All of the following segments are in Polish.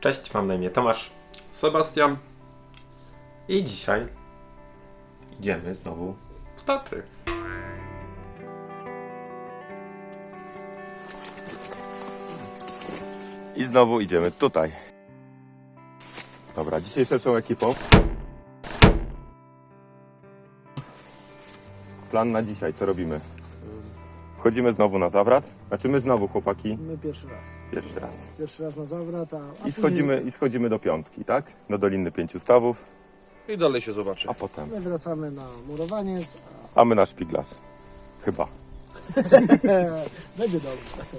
Cześć, mam na imię Tomasz Sebastian i dzisiaj idziemy znowu w Tatry. I znowu idziemy tutaj. Dobra, dzisiaj szerszą ekipą. Plan na dzisiaj, co robimy? Wchodzimy znowu na zawrat. Znaczy my znowu, chłopaki, My pierwszy raz. pierwszy raz. Pierwszy raz na zawrat, a, a I później schodzimy, I schodzimy do piątki, tak? Do Doliny Pięciu Stawów, I dalej się zobaczy. a potem... My wracamy na murowaniec, A my na Szpiglas. Chyba. a będzie dobrze.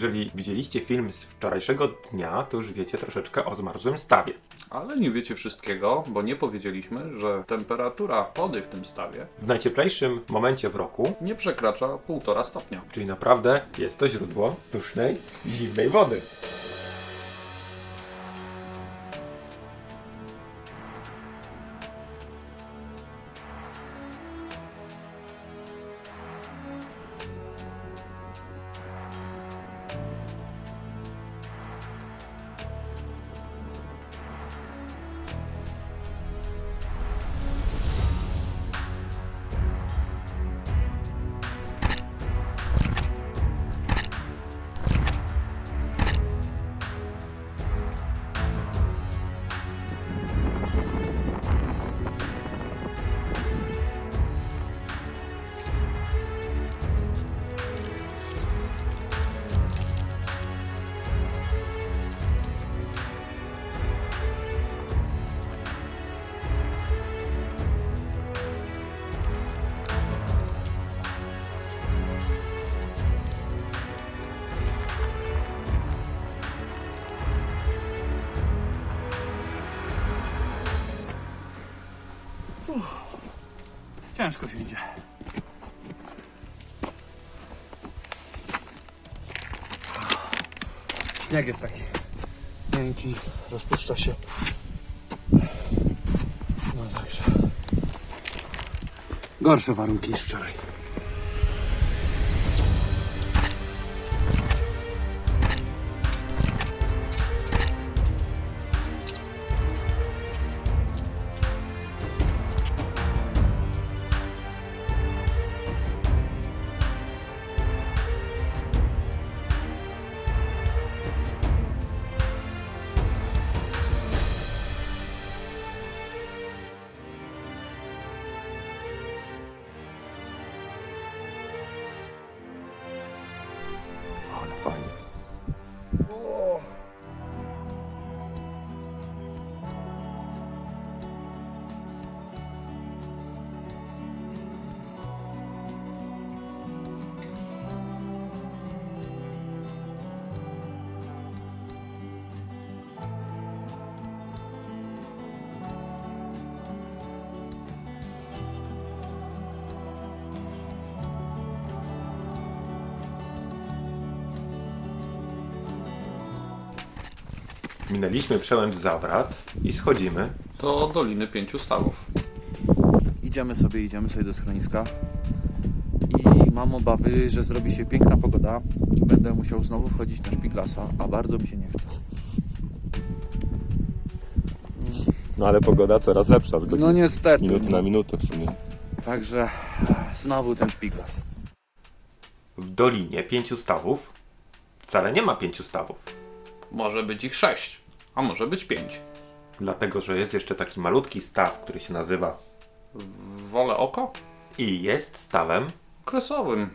Jeżeli widzieliście film z wczorajszego dnia, to już wiecie troszeczkę o zmarzłym stawie. Ale nie wiecie wszystkiego, bo nie powiedzieliśmy, że temperatura wody w tym stawie W najcieplejszym momencie w roku, nie przekracza 1,5 stopnia. czyli naprawdę jest to źródło dusznej, zimnej wody. Ciężko się idzie. Śnieg jest taki miękki, rozpuszcza się. No także. Gorsze warunki niż wczoraj. Minęliśmy przełęcz Zawrat i schodzimy. Do Doliny Pięciu Stawów. Idziemy sobie, idziemy sobie do schroniska. I mam obawy, że zrobi się piękna pogoda. i Będę musiał znowu wchodzić na szpiglasa, a bardzo mi się nie chce. No ale pogoda coraz lepsza z godziny. No niestety. Z minuty na minutę w sumie. Także znowu ten szpiglas. W Dolinie Pięciu Stawów wcale nie ma pięciu stawów. Może być ich sześć, a może być pięć. Dlatego, że jest jeszcze taki malutki staw, który się nazywa Wolę oko? i jest stawem Kresowym.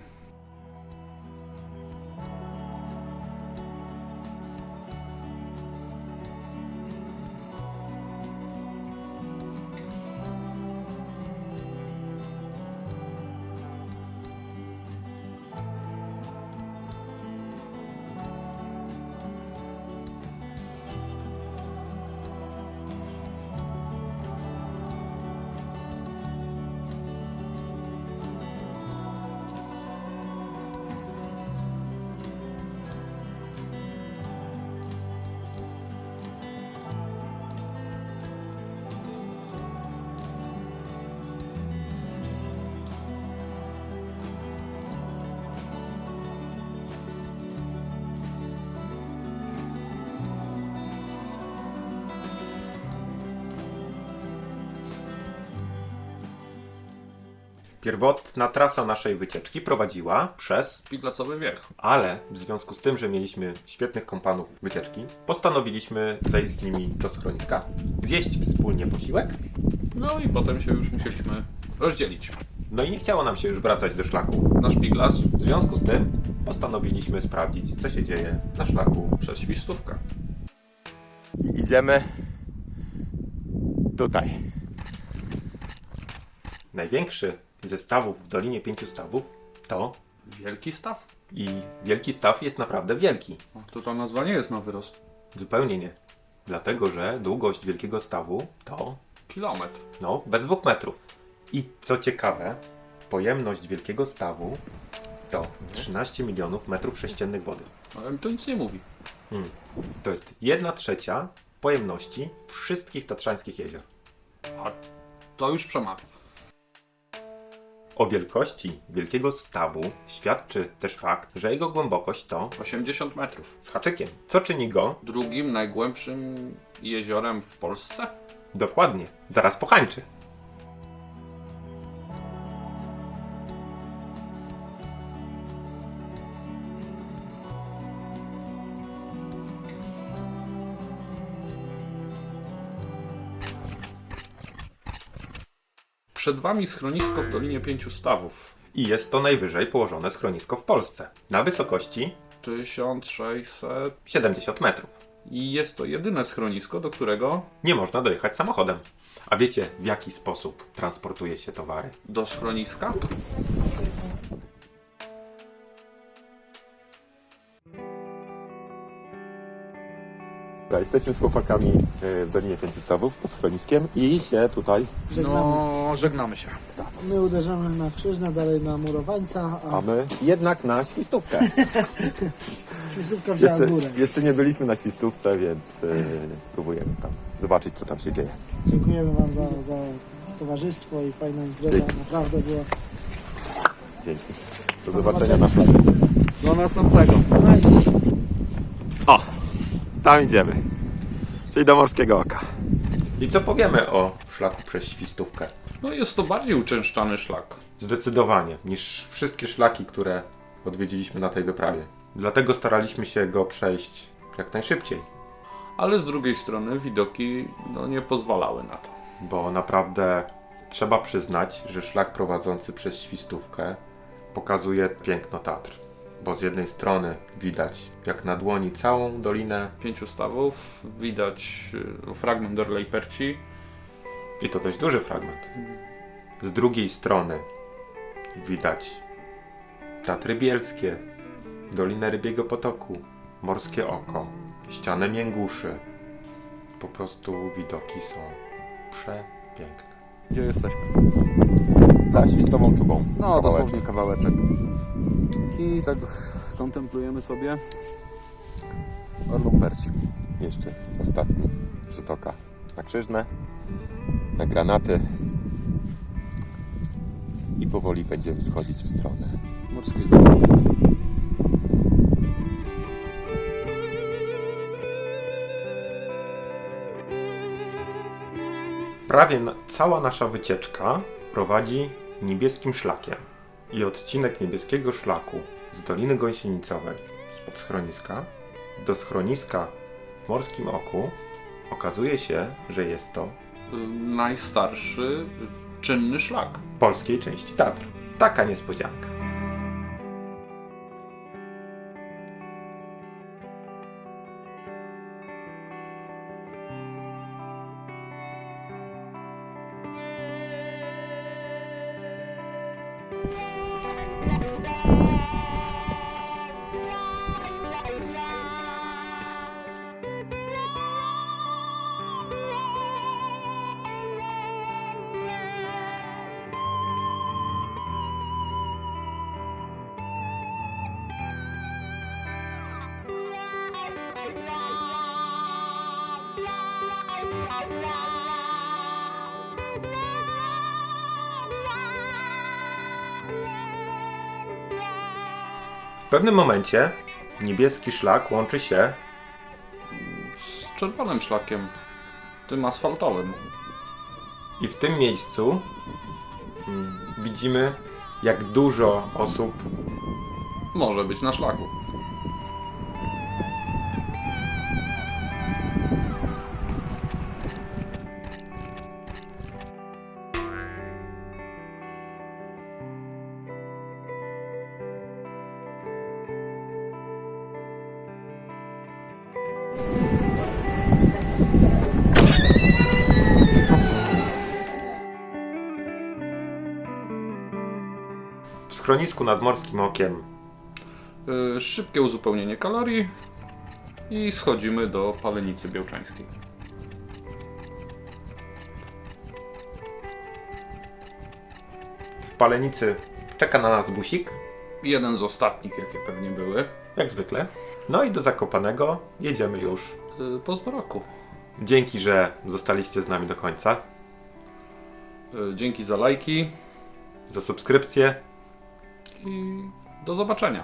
Pierwotna trasa naszej wycieczki prowadziła przez Piglasowy wiech. Ale w związku z tym, że mieliśmy świetnych kompanów wycieczki, postanowiliśmy wejść z nimi do schroniska, zjeść wspólnie posiłek, No i potem się już musieliśmy rozdzielić. no i nie chciało nam się już wracać do szlaku. Nasz Piglas W związku z tym postanowiliśmy sprawdzić, co się dzieje na szlaku. przez świstówkę. I idziemy tutaj. Największy ze stawów w Dolinie Pięciu Stawów to Wielki staw? i Wielki Staw jest naprawdę wielki. O, to ta nazwa nie jest na wyrost. Zupełnie nie. Dlatego, że długość Wielkiego Stawu to Kilometr. No, bez dwóch metrów. I co ciekawe, pojemność wielkiego stawu to 13 milionów metrów sześciennych wody. Ale mi to nic nie mówi. To jest 1 trzecia pojemności wszystkich tatrzańskich jezior. A to już przemawia. O wielkości wielkiego stawu świadczy też fakt, że jego głębokość to 80 metrów. z haczykiem. Co czyni go Drugim najgłębszym jeziorem w Polsce? dokładnie zaraz po hańczy. Przed wami schronisko w Dolinie Pięciu Stawów. I jest to najwyżej położone schronisko w Polsce. Na wysokości 1600 70 metrów. i jest to jedyne schronisko, do którego Nie można dojechać samochodem. A wiecie, w jaki sposób transportuje się towary? do schroniska Dobra, Jesteśmy z chłopakami e, w Dolinie Pięciu Stawów pod schroniskiem i się tutaj Żegnamy. No, żegnamy się. My uderzamy na krzyżne, dalej na murowańca, a mamy jednak na świstówkę. świstówka wzięła Jeszcze, górę. jeszcze nie byliśmy na świstówce, więc e, spróbujemy tam zobaczyć, co tam się dzieje. Dziękujemy Wam za, za towarzystwo i fajna impreza. Dzięki. Naprawdę było. Dzięki. Do zobaczenia na. Do następnego. Trzymajcie się. O, tam idziemy. Czyli do Morskiego Oka. I co powiemy o szlaku przez Świstówkę? No jest to bardziej uczęszczany szlak. Zdecydowanie, niż wszystkie szlaki, które odwiedziliśmy na tej wyprawie. Dlatego staraliśmy się go przejść jak najszybciej, Ale z drugiej strony widoki no, nie pozwalały na to. bo naprawdę trzeba przyznać, że szlak prowadzący przez Świstówkę pokazuje piękno Tatr. Bo z jednej strony widać jak na dłoni całą dolinę Pięciu stawów widać y, fragment Orlej Perci. I to dość duży fragment. Z drugiej strony widać Tatry Bielskie, Dolinę Rybiego Potoku, Morskie Oko, ścianę Mięguszy. Po prostu widoki są przepiękne. Gdzie jesteśmy? Za świstową czubą. No, Kawałeczek. dosłownie kawałeczek. I tak kontemplujemy sobie Orlą Perci. Jeszcze ostatni rzut oka na krzyżne, na granaty. I powoli będziemy schodzić w stronę Morskiego. Prawie cała nasza wycieczka prowadzi niebieskim szlakiem. I odcinek niebieskiego szlaku z Doliny Gąsienicowej, spod schroniska, do schroniska w Morskim Oku okazuje się, że jest to Najstarszy czynny szlak. w polskiej części Tatr. Taka niespodzianka. Pewnym momencie niebieski szlak łączy się Z czerwonym szlakiem. Tym asfaltowym. i w tym miejscu mm, widzimy, jak dużo osób Może być na szlaku. Schronisku nad Morskim Okiem Yy, szybkie uzupełnienie kalorii i schodzimy do Palenicy Białczańskiej. w Palenicy czeka na nas busik, Jeden z ostatnich, jakie pewnie były, jak zwykle. No i do Zakopanego jedziemy już. yy, po zmroku. Dzięki, że zostaliście z nami do końca. Yy, dzięki za lajki Za subskrypcję i do zobaczenia.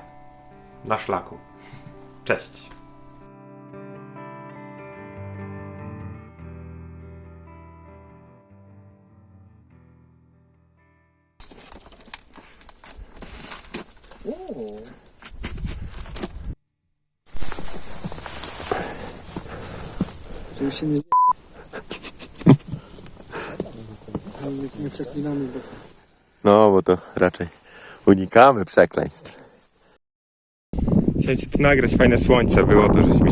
na szlaku. Cześć. Żeby się nie zje... Nie, nie przeklinamy, bo to... No, bo to raczej unikamy przekleństw. Chciałem ci tu nagrać, fajne słońce było, to żeś mi.